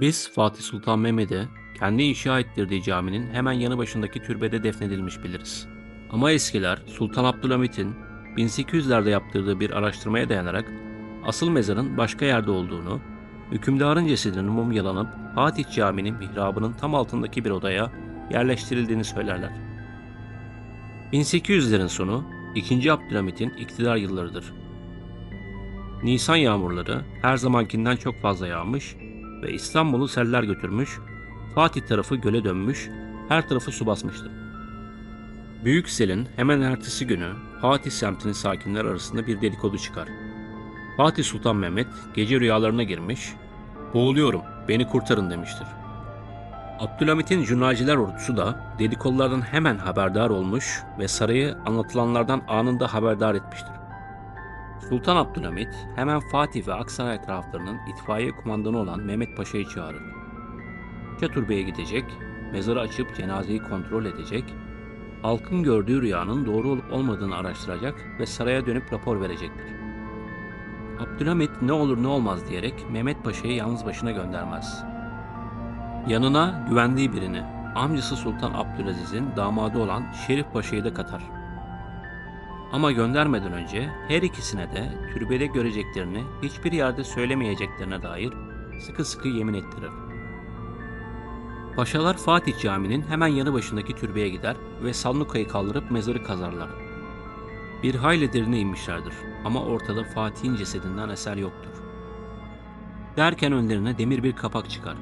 Biz Fatih Sultan Mehmet'i kendi inşa ettirdiği caminin hemen yanı başındaki türbede defnedilmiş biliriz. Ama eskiler Sultan Abdülhamit'in 1800'lerde yaptırdığı bir araştırmaya dayanarak asıl mezarın başka yerde olduğunu, hükümdarın cesedinin mumyalanıp Fatih Camii'nin mihrabının tam altındaki bir odaya yerleştirildiğini söylerler. 1800'lerin sonu 2. Abdülhamit'in iktidar yıllarıdır. Nisan yağmurları her zamankinden çok fazla yağmış ve İstanbul'u seller götürmüş, Fatih tarafı göle dönmüş, her tarafı su basmıştı. Büyük selin hemen ertesi günü Fatih semtinin sakinler arasında bir dedikodu çıkar. Fatih Sultan Mehmet gece rüyalarına girmiş, boğuluyorum beni kurtarın demiştir. Abdülhamit'in jurnalciler ordusu da dedikodulardan hemen haberdar olmuş ve sarayı anlatılanlardan anında haberdar etmiştir. Sultan Abdülhamit hemen Fatih ve Aksaray taraflarının itfaiye kumandanı olan Mehmet Paşa'yı çağırır. Çaturbey'e gidecek, mezarı açıp cenazeyi kontrol edecek, halkın gördüğü rüyanın doğru olup olmadığını araştıracak ve saraya dönüp rapor verecektir. Abdülhamit ne olur ne olmaz diyerek Mehmet Paşa'yı yalnız başına göndermez. Yanına güvendiği birini, amcası Sultan Abdülaziz'in damadı olan Şerif Paşa'yı da katar. Ama göndermeden önce her ikisine de türbede göreceklerini hiçbir yerde söylemeyeceklerine dair sıkı sıkı yemin ettirir. Paşalar Fatih Camii'nin hemen yanı başındaki türbeye gider ve Sanluka'yı kaldırıp mezarı kazarlar. Bir hayli derine inmişlerdir ama ortada Fatih'in cesedinden eser yoktur. Derken önlerine demir bir kapak çıkar.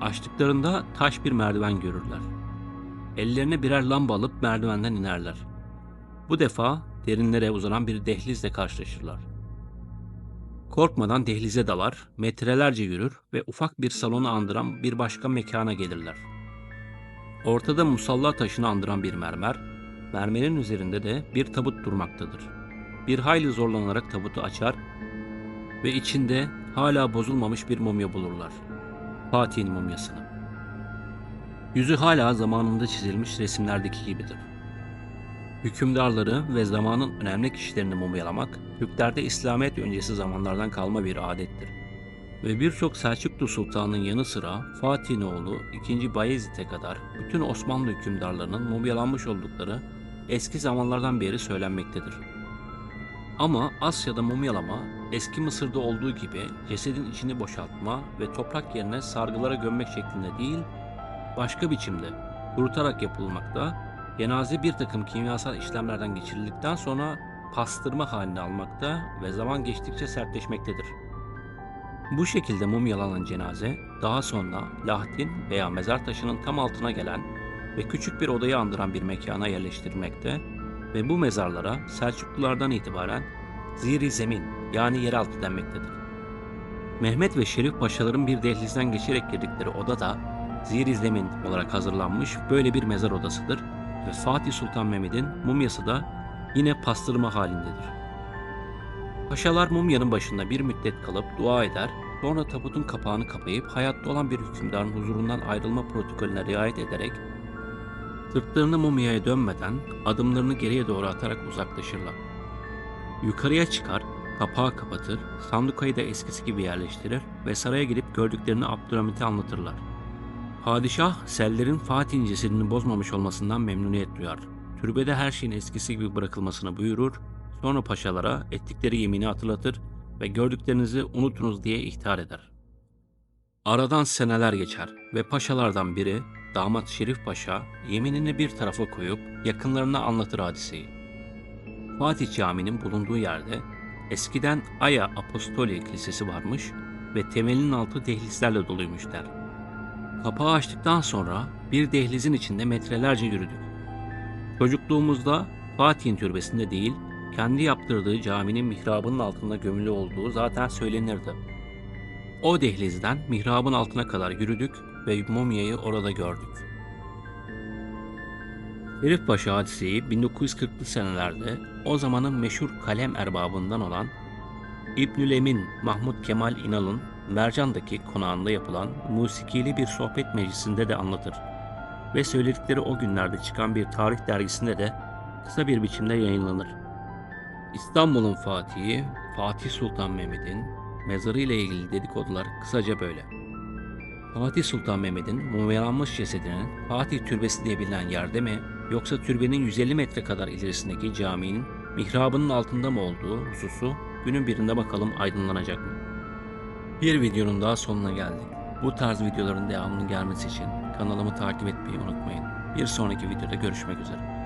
Açtıklarında taş bir merdiven görürler. Ellerine birer lamba alıp merdivenden inerler. Bu defa derinlere uzanan bir dehlizle karşılaşırlar. Korkmadan dehlize dalar, metrelerce yürür ve ufak bir salonu andıran bir başka mekana gelirler. Ortada musalla taşını andıran bir mermer, mermerin üzerinde de bir tabut durmaktadır. Bir hayli zorlanarak tabutu açar ve içinde hala bozulmamış bir mumya bulurlar. Fatih'in mumyasını. Yüzü hala zamanında çizilmiş resimlerdeki gibidir. Hükümdarları ve zamanın önemli kişilerini mumyalamak, Türklerde İslamiyet öncesi zamanlardan kalma bir adettir. Ve birçok Selçuklu Sultan'ın yanı sıra Fatih'in oğlu 2. Bayezid'e kadar bütün Osmanlı hükümdarlarının mumyalanmış oldukları eski zamanlardan beri söylenmektedir. Ama Asya'da mumyalama eski Mısır'da olduğu gibi cesedin içini boşaltma ve toprak yerine sargılara gömmek şeklinde değil, başka biçimde kurutarak yapılmakta Cenaze bir takım kimyasal işlemlerden geçirildikten sonra pastırma halini almakta ve zaman geçtikçe sertleşmektedir. Bu şekilde mumyalanan cenaze daha sonra lahtin veya mezar taşının tam altına gelen ve küçük bir odayı andıran bir mekana yerleştirilmekte ve bu mezarlara Selçuklulardan itibaren ziri zemin yani yeraltı denmektedir. Mehmet ve Şerif Paşaların bir dehlizden geçerek girdikleri oda da ziri zemin olarak hazırlanmış böyle bir mezar odasıdır ve Fatih Sultan Mehmet'in mumyası da yine pastırma halindedir. Paşalar mumyanın başında bir müddet kalıp dua eder, sonra tabutun kapağını kapayıp hayatta olan bir hükümdarın huzurundan ayrılma protokolüne riayet ederek sırtlarını mumyaya dönmeden adımlarını geriye doğru atarak uzaklaşırlar. Yukarıya çıkar, kapağı kapatır, sandukayı da eskisi gibi yerleştirir ve saraya gidip gördüklerini Abdülhamit'e anlatırlar. Padişah sellerin Fatih'in cesedini bozmamış olmasından memnuniyet duyar. Türbede her şeyin eskisi gibi bırakılmasını buyurur, sonra paşalara ettikleri yemini hatırlatır ve gördüklerinizi unutunuz diye ihtar eder. Aradan seneler geçer ve paşalardan biri damat Şerif Paşa yeminini bir tarafa koyup yakınlarına anlatır hadiseyi. Fatih Camii'nin bulunduğu yerde eskiden Aya Apostoli Kilisesi varmış ve temelinin altı dehlizlerle doluymuş der. Kapağı açtıktan sonra bir dehlizin içinde metrelerce yürüdük. Çocukluğumuzda Fatih'in türbesinde değil, kendi yaptırdığı caminin mihrabının altında gömülü olduğu zaten söylenirdi. O dehlizden mihrabın altına kadar yürüdük ve mumyayı orada gördük. Herif Paşa hadiseyi 1940'lı senelerde o zamanın meşhur kalem erbabından olan İbnül Emin Mahmud Kemal İnal'ın Mercan'daki konağında yapılan musikili bir sohbet meclisinde de anlatır ve söyledikleri o günlerde çıkan bir tarih dergisinde de kısa bir biçimde yayınlanır. İstanbul'un Fatihi, Fatih Sultan Mehmet'in mezarı ile ilgili dedikodular kısaca böyle. Fatih Sultan Mehmet'in mumyalanmış cesedinin Fatih Türbesi diye bilinen yerde mi yoksa türbenin 150 metre kadar ilerisindeki caminin mihrabının altında mı olduğu hususu günün birinde bakalım aydınlanacak mı? Bir videonun daha sonuna geldik. Bu tarz videoların devamının gelmesi için kanalımı takip etmeyi unutmayın. Bir sonraki videoda görüşmek üzere.